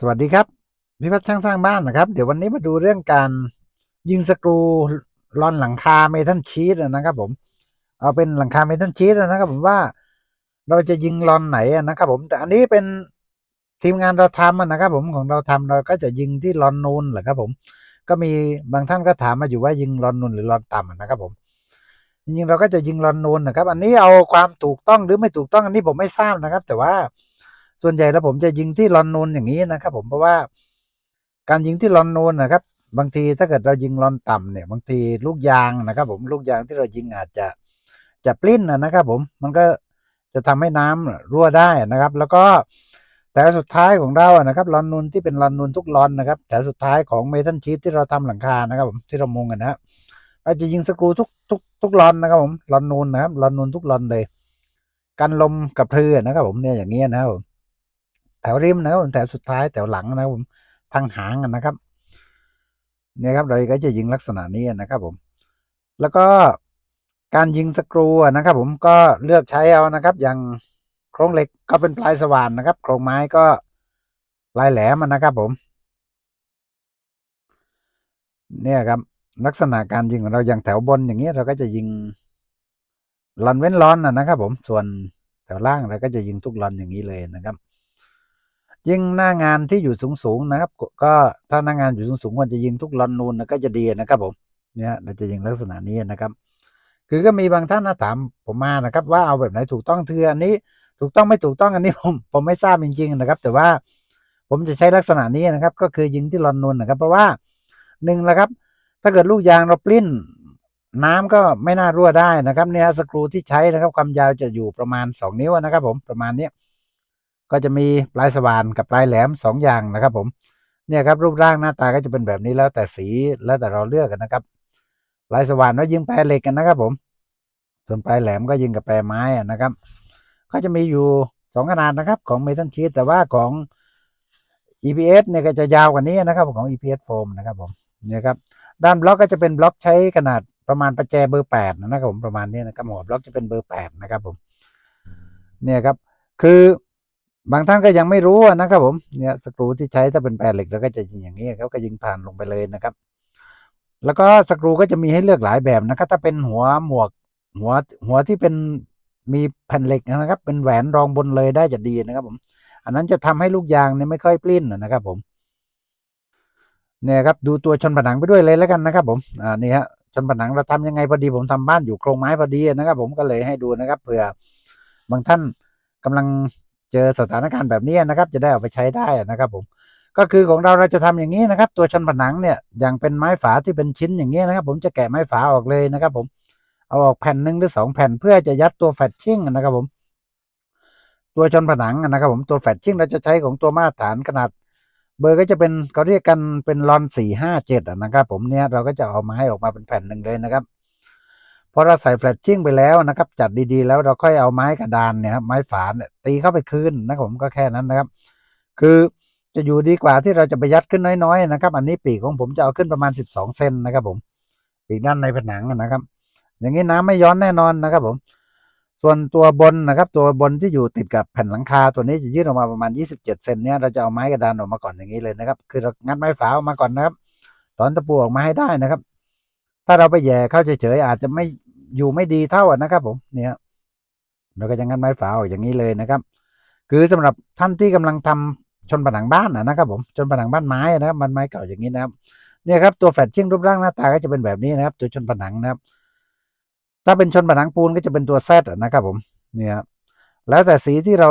สวัสดีครับพิพัฒน์ช่างสร้างบ้านนะครับ เดี๋ยววันนี้มาดูเรื่องการยิงสกรูลอนหลังคาเมทัลชีตนะครับผมเอาเป็นหลังคาเมทัลชีตนะครับผมว่าเราจะยิงลอนไหนนะครับผมแต่อันนี้เป็นทีมงานเราทำนะครับผมของเราทำเราก็จะยิงที่ลอนนูนแหละครับผม ก็มีบางท่านก็ถามมาอยู่ว่ายิงลอนนูนหรือลอนต่ำนะครับผมจริงเราก็จะยิงลอนนูนนะครับ อันนี้เอาความถูกต้องหรือไม่ถูกต้องอันนี้ผมไม่ทราบนะครับ แต่ว่า ส่วนใหญ่แล้วผมจะยิงที่ลอนนูนอย่างนี้นะครับ ผมเพราะว่าการยิงที่ลอนนูนนะครับ บางทีถ้าเกิดเรายิงลอนต่ำเนี่ยบางทีลูกยางนะครับ ผมลูกยางที่เรายิงอาจจะจะปลิ้นนะครับผมมันก็จะทำให้น้ำรั่วได้นะครับ แล้วก็แต่สุดท้ายของเราอะนะครับลอนนูนที่เป็นลอนนูนทุกลอนนะครับแต่สุดท้ายของเมทัลชีตที่เราทำหลังคานะครับ ผมที่เรามุงกันนะครับเราจะยิงสกรูทุกทุกทุกลอนนะครับ ผมลอนนูนนะครับลอนนูนทุกลอนเลย กันลมกับเพลือนะครับ ผมเนี่ยอย่างเงี้ยนะครับผม แถวริมนะครับผมแถวสุดท้ายแถวหลังนะครับผมทางหางนะครับเนี่ยครับเราก็จะยิงลักษณะนี้นะครับผม แล้วก็การยิงสกรูนะครับผมก็เลือกใช้เอานะครับ อย่างโครงเหล็กก็เป็นปลายสว่านนะครับ โครงไม้ก็ปลายแหลมนะครับผม เนี่ยครับลักษณะการยิงของเราอย่างแถวบนอย่างเงี้ยเราก็จะยิงลอนเว้นลอนนะนะครับผมส่วนแถวล่างเราก็จะยิงทุกลอนอย่างนี้เลยนะครับ ยิงหน้างานที่อยู่สูงๆนะครับ ก็ถ้าหน้างานอยู่สูงๆควรจะยิงทุกลอนนูนนะก็จะดีนะครับผมเนี่ยเราจะยิงลักษณะนี้นะครับ คือก็มีบางท่านนะถามผมมานะครับ ว่าเอาแบบไหนถูกต้องคืออันนี้ ถูกต้องไม่ถูกต้องอันนี้ผมผมไม่ทราบจริงๆนะครับ แต่ว่าผมจะใช้ลักษณะนี้นะครับ ก็คือยิงที่ลอนนูนนะครับ เพราะว่าหนึ่งนะครับ ถ้าเกิดลูกยางเราปลิ้นน้ำก็ไม่น่ารั่วได้นะครับ เนี่ยสกรูที่ใช้นะครับ ความยาวจะอยู่ประมาณสองนิ้วนะครับ ผมประมาณเนี้ย ก็จะมีปลายสว่านกับปลายแหลมสองอย่างนะครับ ผมเนี่ยครับรูปร่างหน้าตาก็จะเป็นแบบนี้แล้วแต่สีแล้วแต่เราเลือกกันนะครับ ปลายสว่านไว้ยิงแปรเหล็กกันนะครับ ผม ส่วนปลายแหลมก็ยิงกับแปรไม้นะครับ ก็จะมีอยู่สองขนาดนะครับของเมทัลชีตแต่ว่าของ EPS เนี่ยก็จะยาวกว่านี้นะครับของ EPS โฟมนะครับผมเนี่ยครับด้านบล็อกก็จะเป็นบล็อกใช้ขนาดประมาณประแจเบอร์แปดนะครับผมประมาณนี้นะครับหัวบล็อกจะเป็นเบอร์แปดนะครับผม เนี่ยครับ คือ บางท่านก็ยังไม่รู้นะครับผมเนี่ยสกรูที่ใช้ถ้าเป็นแปรเหล็กเราก็จะยิงอย่างนี้เขาก็ยิงผ่านลงไปเลยนะครับ แล้วก็สกรูก็จะมีให้เลือกหลายแบบนะครับ ถ้าเป็นหัวหมวกหัวหัวที่เป็นมีแผ่นเหล็กนะครับ เป็นแหวนรองบนเลยได้จะดีนะครับผม อันนั้นจะทำให้ลูกยางเนี่ยไม่ค่อยปลิ้นนะครับ ผมเนี่ยครับดูตัวชนผนังไปด้วยเลยแล้วกันนะครับผมอ่านี่ฮะชนผนังเราทำยังไงพอดีผมทำบ้านอยู่โครงไม้พอดีนะครับ ผมก็เลยให้ดูนะครับเผื่อบางท่านกำลัง เจอสถานการณ์แบบนี้นะครับ จะได้เอาไปใช้ได้นะครับผมก็คือของเราเราจะทำอย่างนี้นะครับ ตัวชั้นผนังเนี่ยอย่างเป็นไม้ฝาที่เป็นชิ้นอย่างนี้นะครับ ผมจะแกะไม้ฝาออกเลยนะครับ ผมเอาออกแผ่นหนึ่งหรือสองแผ่นเพื่อจะยัดตัวแฟตชิ่งนะครับ ผม ตัวชนผนังนะครับ ผมตัวแฟตชิ่งเราจะใช้ของตัวมาตรฐานขนาด เบอร์ก็จะเป็นเขาเรียกกันเป็นลอนสี่ห้าเจ็ดนะครับ ผมเนี่ยเราก็จะเอาไม้ออกมาเป็นแผ่นหนึ่งเลยนะครับ พอเราใส่แฟลชชิ่งไปแล้วนะครับ จัดดีๆ แล้วเราค่อยเอาไม้กระดานเนี่ยครับไม้ฝาเนี่ยตีเข้าไปคืนนะครับผมก็แค่นั้นนะครับ คือจะอยู่ดีกว่าที่เราจะไปยัดขึ้นน้อยๆนะครับ อันนี้ปีกของผมจะเอาขึ้นประมาณสิบสองเซนนะครับ ผม ปีกด้านในผนังนะครับ อย่างนี้น้ำไม่ย้อนแน่นอนนะครับ ผม ส่วนตัวบนนะครับ ตัวบนที่อยู่ติดกับแผ่นหลังคาตัวนี้จะยื่นออกมาประมาณ 27 เซนเนี่ยเราจะเอาไม้กระดานออกมาก่อนอย่างนี้เลยนะครับ คือเรางัดไม้ฝาออกมาก่อนนะครับถอนตะปูออกมาให้ได้นะครับ ถ้าเราไปแย่เข้าเฉยๆอาจจะไม่ อยู่ไม่ดีเท่านะครับ ผมเนี่ยเราก็จะงัดไม้ฝาออกอย่างนี้เลยนะครับ คือสำหรับท่านที่กำลังทำชนผนังบ้านนะครับ ผมชนผนังบ้านไม้นะครับบ้านไม้เก่าอย่างนี้นะครับเนี่ยครับตัวแฟลชชิ่งรูปร่างหน้าตาก็จะเป็นแบบนี้นะครับ ตัวชนผนังนะครับ ถ้าเป็นชนผนังปูนก็จะเป็นตัวแซดนะครับ ผมเนี่ยแล้วแต่สีที่เรา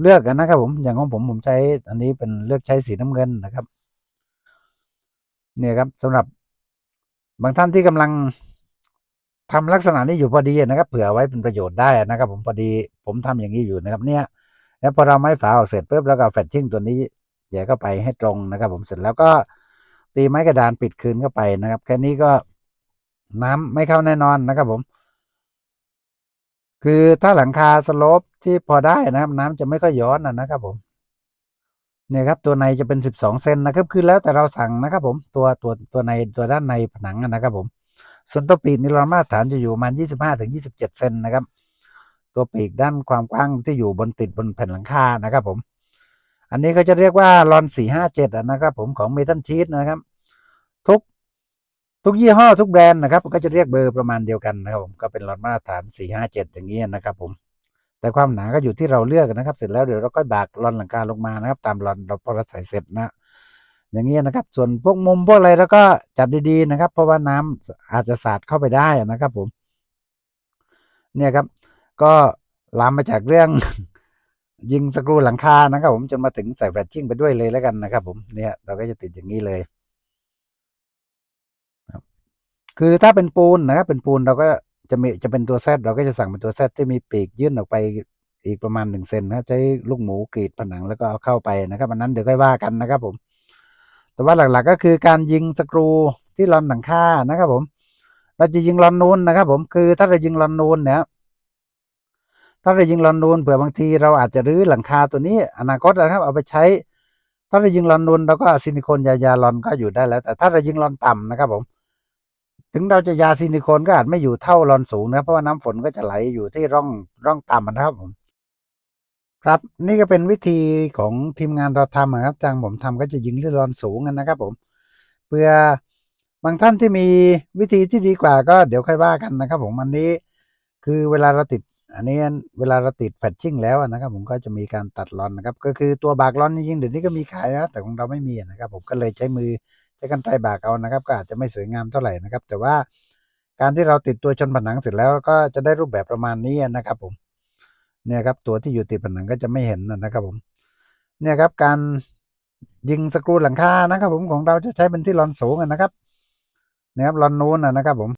เลือกกันนะครับ ผมอย่างของผมผมใช้ อันนี้เป็นเลือกใช้สีน้ำเงินนะครับ เนี่ยครับสำหรับบางท่านที่กำลัง ทำลักษณะนี้อยู่พอดีนะครับ เผื่อไว้เป็นประโยชน์ได้นะครับ ผมพอดีผมทำอย่างนี้อยู่นะครับ เนี่ย แล้วพอเราไม้ฝาออกเสร็จปุ๊บแล้วก็แฟตชิ่งตัวนี้แย่เข้าไปให้ตรงนะครับ ผมเสร็จแล้วก็ตีไม้กระดานปิดคืนเข้าไปนะครับ แค่นี้ก็น้ำไม่เข้าแน่นอนนะครับ ผม คือถ้าหลังคาสโลปที่พอได้นะครับ น้ำจะไม่ค่อยย้อนนะครับ ผมเนี่ยครับตัวในจะเป็นสิบสองเซนนะครับ คือแล้วแต่เราสั่งนะครับ ผมตัวตัวตัวในตัวด้านในผนังนะครับ ผม ส่วนตัวปีกนี่เรามาตรฐานจะอยู่ประมาณยี่สิบห้าถึงยี่สิบเจ็ดเซนนะครับ ตัวปีกด้านความกว้างที่อยู่บนติดบนแผ่นหลังคานะครับผม อันนี้ก็จะเรียกว่าลอนสี่ห้าเจ็ดนะครับผมของเมทัลชีตนะครับ ทุกทุกยี่ห้อทุกแบรนด์นะครับก็จะเรียกเบอร์ประมาณเดียวกันนะครับผมก็เป็นลอนมาตรฐานสี่ห้าเจ็ดอย่างนี้นะครับผมแต่ความหนาก็อยู่ที่เราเลือกนะครับ เสร็จแล้วเดี๋ยวเราก็บากลอนหลังคาลงมานะครับ ตามลอนเราพอเราใส่เสร็จนะ อย่างนี้ยนะครับ ส่วนพวกมุมพวกอะไรแล้วก็จัดดีๆนะครับ เพราะว่าน้ำอาจจะสาดเข้าไปได้นะครับผม เนี่ยครับ ก็ลามมาจากเรื่อง ยิงสกรูหลังคานะครับผมจนมาถึงใส่แฟลชชิ่งไปด้วยเลยแล้วกันนะครับ ผมเนี่ยเราก็จะติดอย่างนี้เลยคือถ้าเป็นปูนนะครับเป็นปูนเราก็จะมีจะเป็นตัวแซดเราก็จะสั่งเป็นตัวแซดที่มีปีกยื่นออกไปอีกประมาณหนึ่งเซนนะครับใช้ลูกหมูกรีดผนังแล้วก็เอาเข้าไปนะครับอันนั้นเดี๋ยวค่อยว่ากันนะครับผม แต่ว่าหลักๆก็คือการยิงสกรูที่ลอนหลังคานะครับผม เราจะยิงลอนนูนนะครับ ผมคือถ้าเรายิงลอนนูนเนี่ยถ้าเรายิงลอนนูนเผื่อบางทีเราอาจจะรื้อหลังคาตัวนี้ อนาคตนะครับ เอาไปใช้ ถ้าเรายิงลอนนูนเราก็ซิลิโคนยายาลอนก็อยู่ได้แล้ว แต่ถ้าเรายิงลอนต่ำนะครับ ผม ถึงเราจะยาซิลิโคนก็อาจไม่อยู่เท่าลอนสูงนะเพราะว่าน้ำฝนก็จะไหลอยู่ที่ร่องร่องต่ำนะครับผม ครับนี่ก็เป็นวิธีของทีมงานเราทำนะครับทางผมทำก็จะยิงที่ลอนสูงกันนะครับ ผม เพื่อบางท่านที่มีวิธีที่ดีกว่าก็เดี๋ยวค่อยว่ากันนะครับ ผมอันนี้ คือเวลาเราติด อันนี้เวลาเราติดแพทชิ่งแล้วนะครับ ผมก็จะมีการตัดลอนนะครับ ก็คือตัวบากลอนจริงๆเดี๋ยวนี้ก็มีขายนะแต่ของเราไม่มีนะครับ ผมก็เลยใช้มือใช้กันไกรบากเอานะครับ ก็อาจจะไม่สวยงามเท่าไหร่นะครับ แต่ว่าการที่เราติดตัวชนผนังเสร็จแล้วก็จะได้รูปแบบประมาณนี้นะครับ ผม เนี่ยครับตัวที่อยู่ติดผนังก็จะไม่เห็นนะครับผมเนี่ยครับการยิงสกรูหลังคานะครับผมของเราจะใช้เป็นที่ลอนสูงนะครับนะครับลอนนูนนะครับผม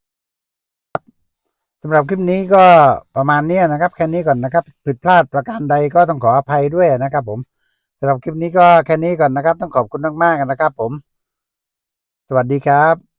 สำหรับคลิปนี้ก็ประมาณนี้นะครับ แค่นี้ก่อนนะครับ ผิดพลาดประการใดก็ต้องขออภัยด้วยนะครับผมสำหรับคลิปนี้ก็แค่นี้ก่อนนะครับ ต้องขอบคุณมากๆนะครับผม สวัสดีครับ